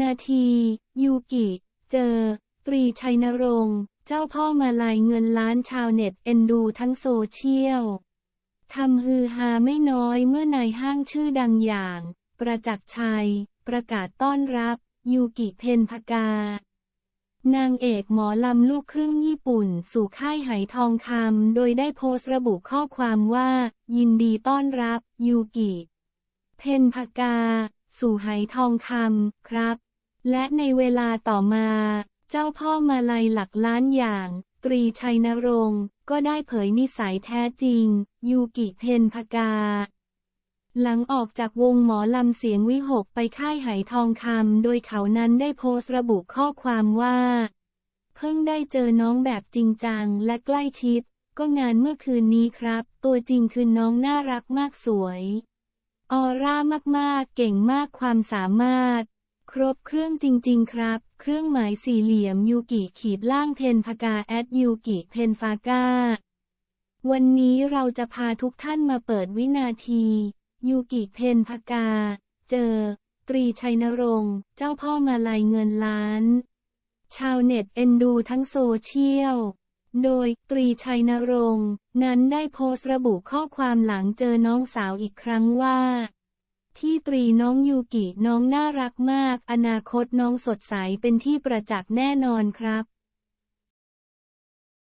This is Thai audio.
นาที ยูกิ เจอ ตรีชัยนรงค์ เจ้าพ่อมาลายเงินล้านชาวเน็ตเอ็นดูทั้งโซเชียลทำฮือฮาไม่น้อยเมื่อนายห้างชื่อดังอย่าง ประจักษ์ชัย ประกาศต้อนรับ ยูกิเพนพกา นางเอกหมอลำลูกครึ่งญี่ปุ่น สู่ค่ายไหทองคำโดยได้โพสต์ระบุข้อความว่า ยินดีต้อนรับ ยูกิเพนพกา สู่ไหทองคำครับ และในเวลาต่อมา เจ้าพ่อมาลัยหลักล้านอย่าง ตรีชัยนรงค์ก็ได้เผยนิสัยแท้จริง ยูกิเพนพกา หลังออกจากวงหมอลำเสียงวิหกไปค่ายไหทองคำโดยเขานั้นได้โพสต์ระบุข้อความว่า เพิ่งได้เจอน้องแบบจริงจังและใกล้ชิด ก็งานเมื่อคืนนี้ครับ ตัวจริงคือน้องน่ารักมากสวย ออร่ามากๆ เก่งมากความสามารถ ครบเครื่องจริง ๆ ครับ เครื่องหมายสี่เหลี่ยมยูกิขีดล่างเพนพกาแอดยูกิเพนฟากาวันนี้เราจะพาทุกท่านมาเปิดวินาที ยูกิเพนพกา เจอ ตรีชัยนรงค์เจ้าพ่อมาลายเงินล้าน ชาวเน็ตเอ็นดูทั้งโซเชียล โดยตรีชัยนรงค์นั้นได้โพสต์ระบุข้อความหลังเจอน้องสาวอีกครั้งว่า ที่ตรีน้องยูกิน้องน่ารักมาก อนาคตน้องสดใสเป็นที่ประจักษ์แน่นอนครับ